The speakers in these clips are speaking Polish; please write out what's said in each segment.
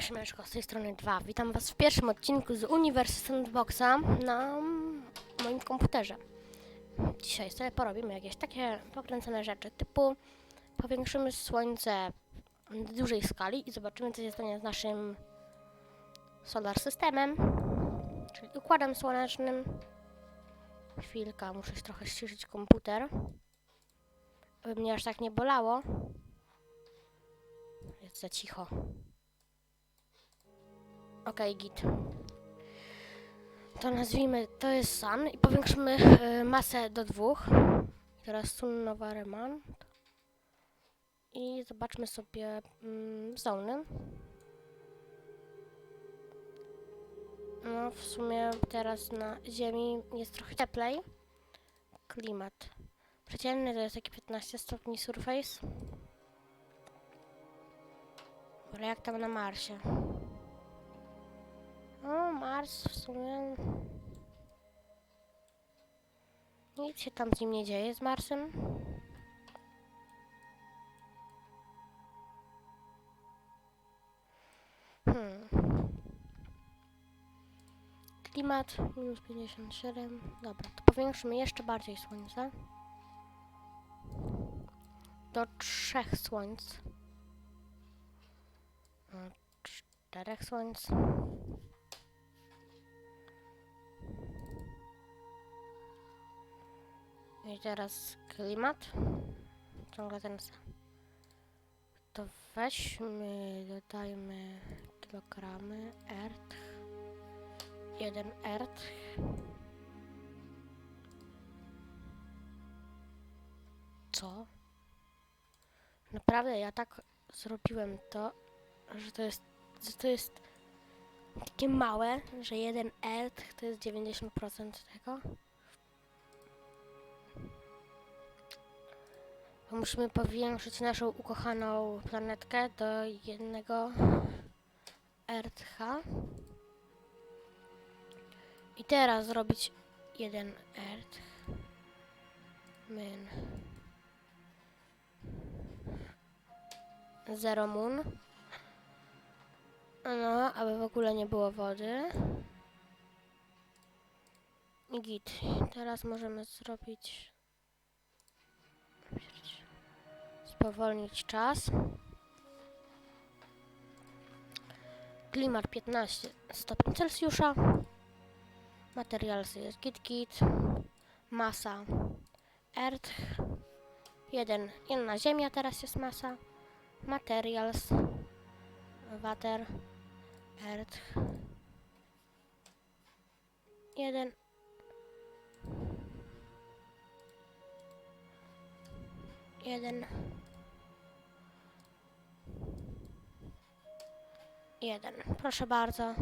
Siemaneczko, z tej strony 2. Witam Was w pierwszym odcinku z Uniwersy Sandboxa na moim komputerze. Dzisiaj sobie porobimy jakieś takie pokręcone rzeczy, typu powiększymy słońce w dużej skali i zobaczymy, co się stanie z naszym solar systemem, czyli układem słonecznym. Chwilka, muszę trochę ściszyć komputer, aby mnie aż tak nie bolało. Jest za cicho. Okej, git. To nazwijmy, to jest sun i powiększymy y, masę do dwóch. Teraz sun nowa remont. I zobaczmy sobie mm, zony. No, w sumie teraz na ziemi jest trochę cieplej. Klimat. Przeciętny to jest taki 15 stopni surface. Ale jak tam na Marsie? O, Mars w sumie... Nic się tam z nim nie dzieje, z Marsem. Hmm. Klimat minus 57. Dobra, to powiększymy jeszcze bardziej słońce. Do trzech słońc. No, Czterech słońc. I teraz klimat. Ciągle ten sam. To weźmy, dodajmy kilogramy earth. Jeden earth. Co? Naprawdę ja tak zrobiłem to, że to jest, że to jest takie małe, że jeden earth to jest 90% tego. Musimy powiększyć naszą ukochaną planetkę do jednego RTH. I teraz zrobić jeden Earth. Moon. Zero Moon. No, aby w ogóle nie było wody. I git. Teraz możemy zrobić spowolnić czas. Klimat 15 stopni Celsjusza. Materials jest git. Masa Earth. Jeden, jedna ziemia teraz jest masa. Materials. Water. Earth. Jeden. Jeden. Jeden. Proszę bardzo.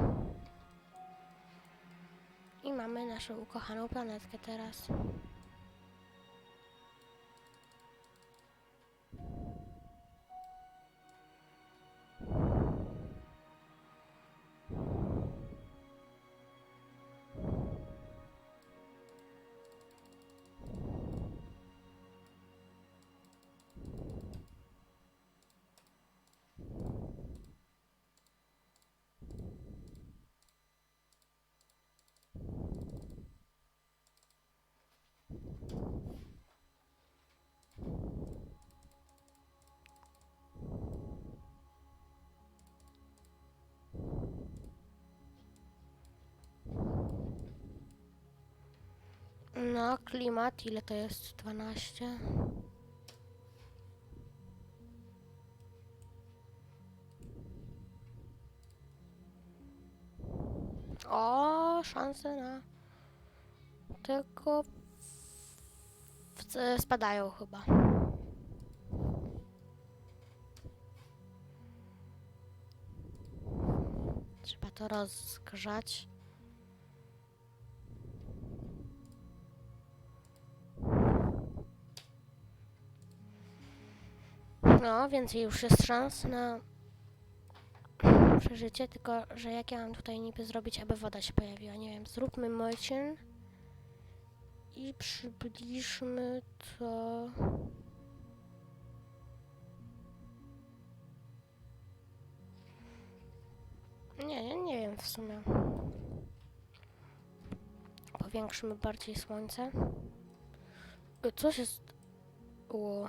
I mamy naszą ukochaną planetkę teraz. No, klimat, ile to jest? 12. O, szanse na tylko w- spadają chyba. Trzeba to rozgrzać. No, więcej już jest szans na przeżycie, tylko że jak ja mam tutaj niby zrobić, aby woda się pojawiła? Nie wiem, zróbmy mulchin i przybliżmy to... Nie, nie, nie wiem w sumie. Powiększymy bardziej słońce. Coś jest... Ło.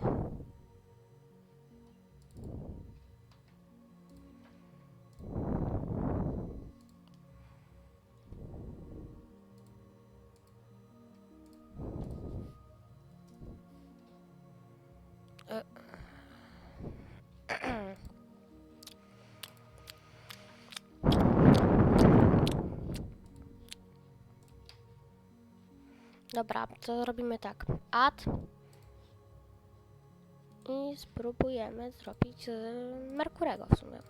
Dobra, to robimy tak. Add. I spróbujemy zrobić z Merkurego w sumie.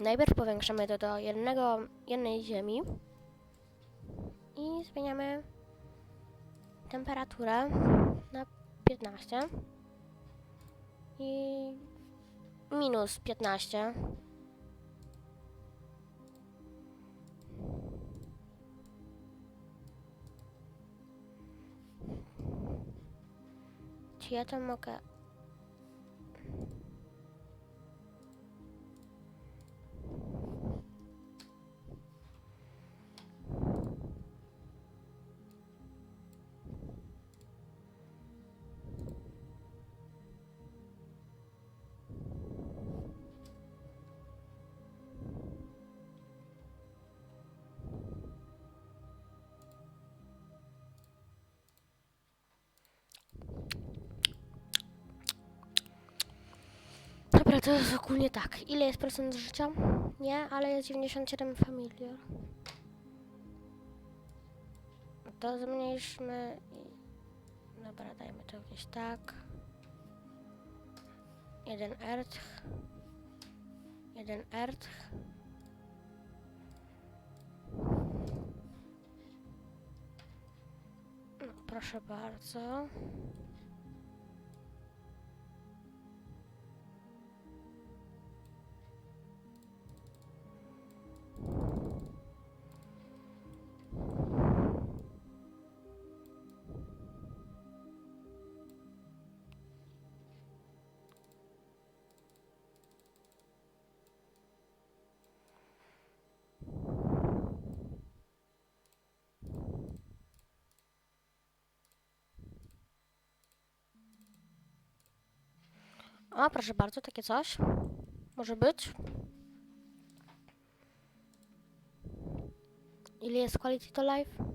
Najpierw powiększamy to do jednego, jednej ziemi. I zmieniamy temperaturę na 15. I minus 15. Ja to mogę... to jest ogólnie tak. Ile jest procent życia? Nie, ale jest 97 familiar. To zmniejszmy i... Dobra, dajmy to jakieś tak. Jeden earth. Jeden earth. No, proszę bardzo. O, proszę bardzo, takie coś. Może być. Ile jest quality to life?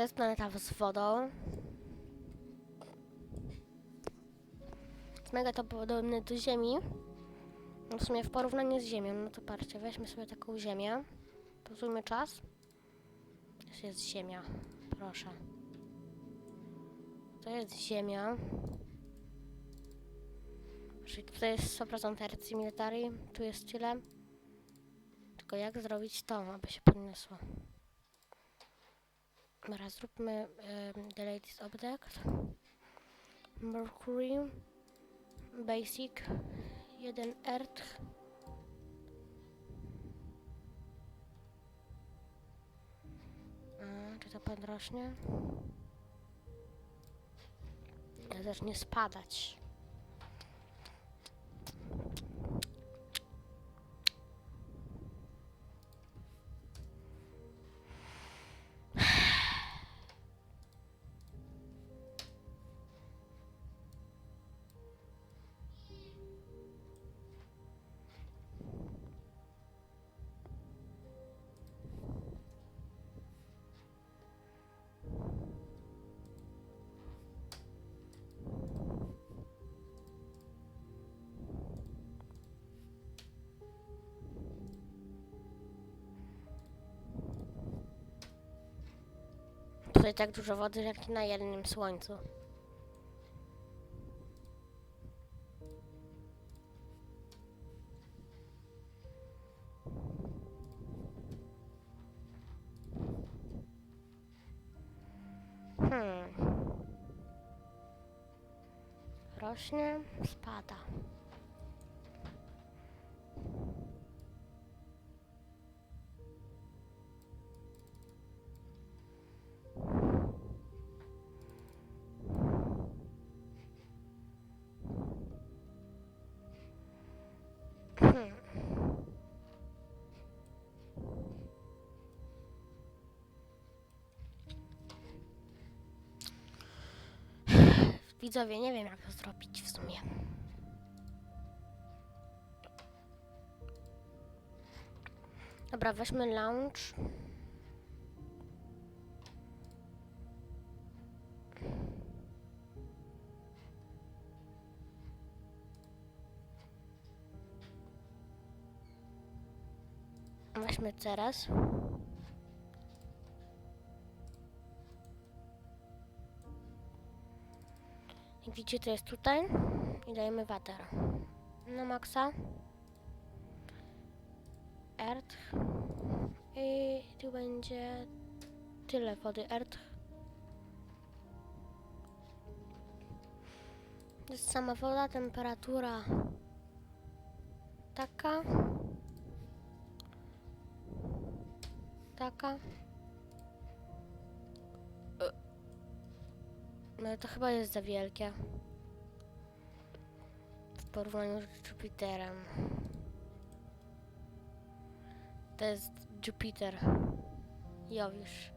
To jest planeta z wodą. Jest mega to podobny do Ziemi. No w sumie w porównaniu z Ziemią, no to patrzcie, weźmy sobie taką Ziemię. Pozujmy czas. To jest Ziemia, proszę. To jest Ziemia. Czyli tutaj jest 100% tercji military, tu jest tyle. Tylko jak zrobić to, aby się podniosło? Dobra, zróbmy um, delete this object. Mercury. Basic. Jeden earth. Czy to podrośnie? Zacznie spadać. zużywamy tak dużo wody jak na jednym słońcu. Hmm. Rośnie, spada. Widzowie, nie wiem jak to zrobić w sumie. Dobra, weźmy lounge. Weźmy teraz. Widzicie, to jest tutaj. I dajemy water. Na maksa. Earth. I tu będzie tyle wody. Earth. Jest sama woda, temperatura taka. Taka. No to chyba jest za wielkie. W porównaniu z Jupiterem. To jest Jupiter. Jowisz.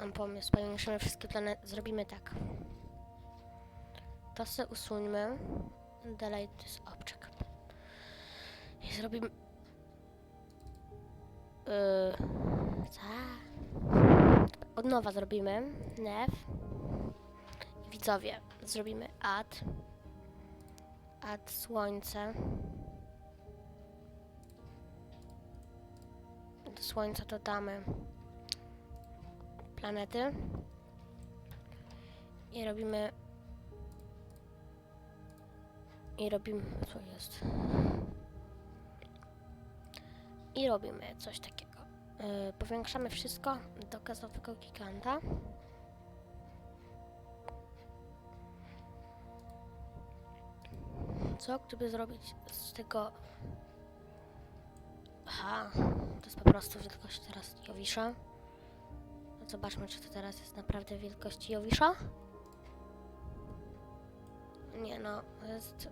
Mam pomysł. Powiększymy wszystkie planety. Zrobimy tak. To se usuńmy. Delete this object. I zrobimy... Yy, co? Od nowa zrobimy. Nev. Widzowie, zrobimy add. Add słońce. Do słońca dodamy planety. I robimy... I robimy... Co jest? I robimy coś takiego. Yy, powiększamy wszystko do gazowego giganta. Co gdyby zrobić z tego... Aha, to jest po prostu wielkość teraz Jowisza. No Zobaczmy, czy to teraz jest naprawdę wielkość Jowisza. Nie no, jest...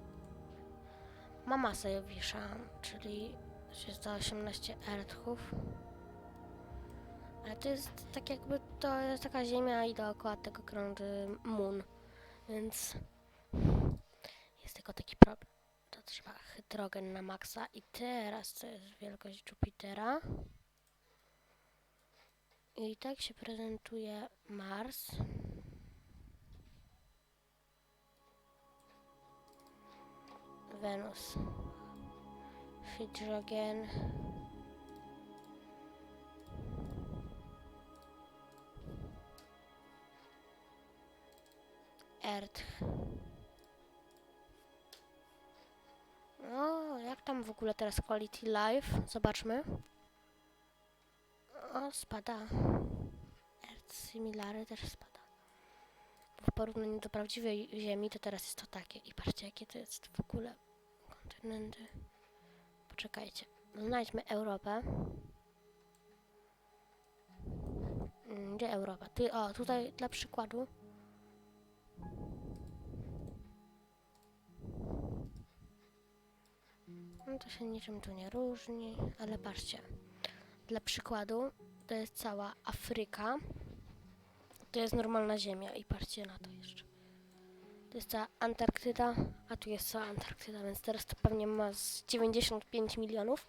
Ma masę Jowisza, czyli 318 ertchów. Ale to jest tak jakby to jest taka ziemia i dookoła tego krąży moon. Więc jest tylko taki problem. To trzeba hydrogen na maksa i teraz to jest wielkość Jupitera. I tak się prezentuje Mars. Wenus. Hydrogen. Ogóle teraz quality life? Zobaczmy. O, spada. Earth similary też spada. W porównaniu do prawdziwej Ziemi to teraz jest to takie. I patrzcie, jakie to jest w ogóle kontynenty. Poczekajcie. Znajdźmy Europę. Mm, Gdzie Europa? Ty, o, tutaj dla przykładu. No to się niczym tu nie różni, ale patrzcie. Dla przykładu, to jest cała Afryka. To jest normalna ziemia i patrzcie na to jeszcze. To jest cała Antarktyda, a tu jest cała Antarktyda, więc teraz to pewnie ma z 95 milionów.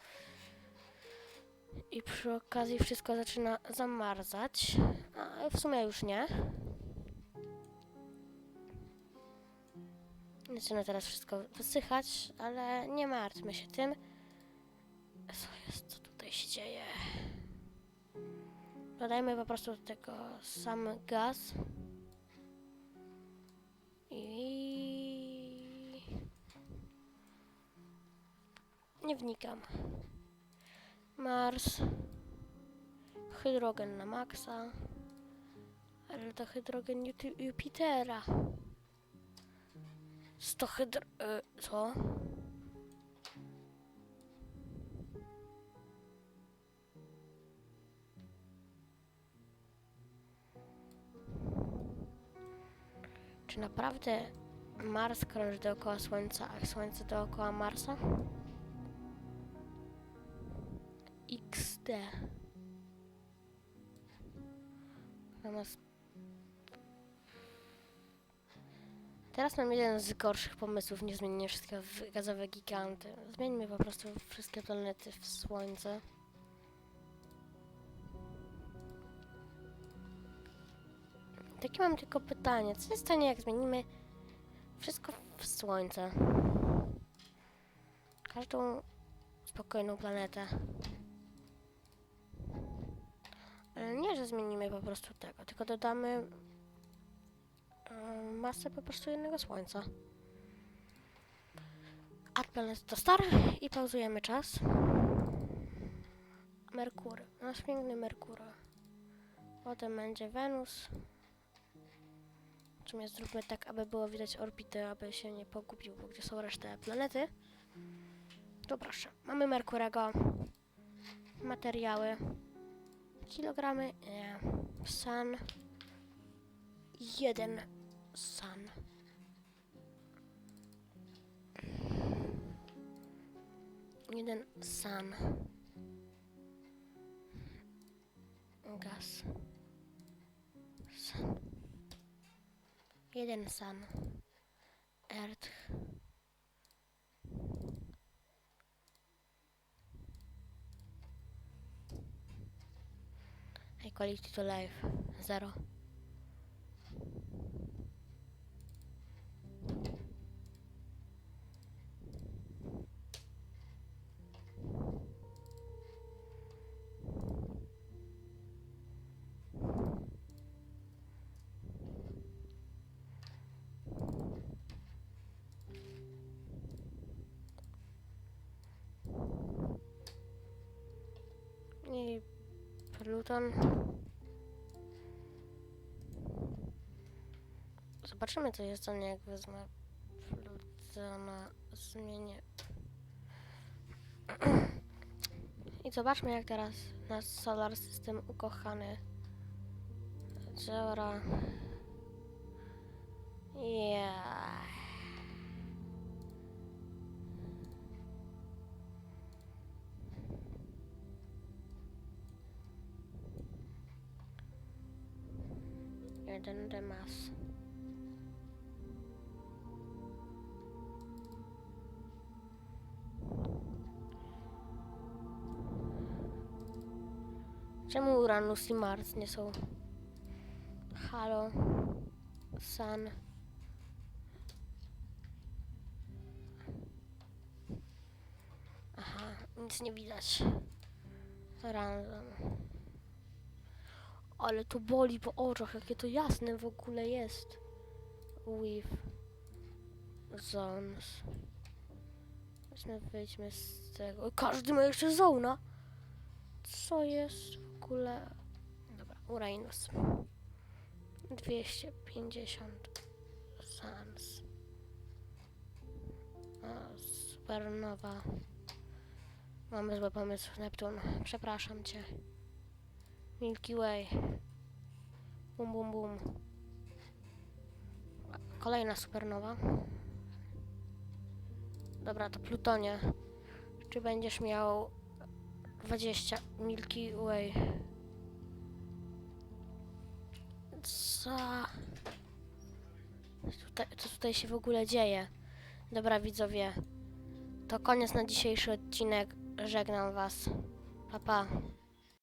I przy okazji wszystko zaczyna zamarzać, a w sumie już nie. Zaczyna teraz wszystko wysychać, ale nie martwmy się tym. Co jest, co tutaj się dzieje? Dodajmy po prostu do tego sam gaz. I... Nie wnikam. Mars. Hydrogen na maksa. Ale to hydrogen Ju- Jupitera. Stohydr... Y, co? Czy naprawdę Mars krąży dookoła Słońca, a Słońce dookoła Marsa? XD. Zamiast... Teraz mam jeden z gorszych pomysłów, nie zmienienie wszystkiego w gazowe giganty. Zmieńmy po prostu wszystkie planety w Słońce. Takie mam tylko pytanie, co się stanie jak zmienimy wszystko w Słońce? Każdą spokojną planetę. Ale nie, że zmienimy po prostu tego, tylko dodamy masę po prostu jednego Słońca. Add planet to star i pauzujemy czas. Merkury, nasz piękny Merkur. Potem będzie Wenus. W sumie zróbmy tak, aby było widać orbity, aby się nie pogubił, bo gdzie są resztę planety. To proszę, mamy Merkurego. Materiały. Kilogramy. Nie. Sun. Jeden sun. Jeden sun. Gaz. Sun. Jeden sun. Earth. Equality to life. Zero. Pluton. Zobaczymy, co się stanie, jak wezmę Plutona, zmienię. I zobaczmy, jak teraz nasz Solar System ukochany działa. Yeah. Jeden demas. Czemu Uranus i Mars są? Halo. Sun. Aha, nic nie widać. Random. Ale to boli po oczach, jakie to jasne w ogóle jest. With zones. Weźmy, wyjdźmy z tego. Każdy ma jeszcze zona. Co jest w ogóle? Dobra, Uranus. 250 suns. O, supernowa. Mamy zły pomysł, Neptun. Przepraszam cię. Milky Way. Bum, bum, bum. Kolejna supernowa. Dobra, to Plutonie. Czy będziesz miał 20 Milky Way? Co? Tutaj, co tutaj się w ogóle dzieje? Dobra, widzowie. To koniec na dzisiejszy odcinek. Żegnam was. Pa, pa.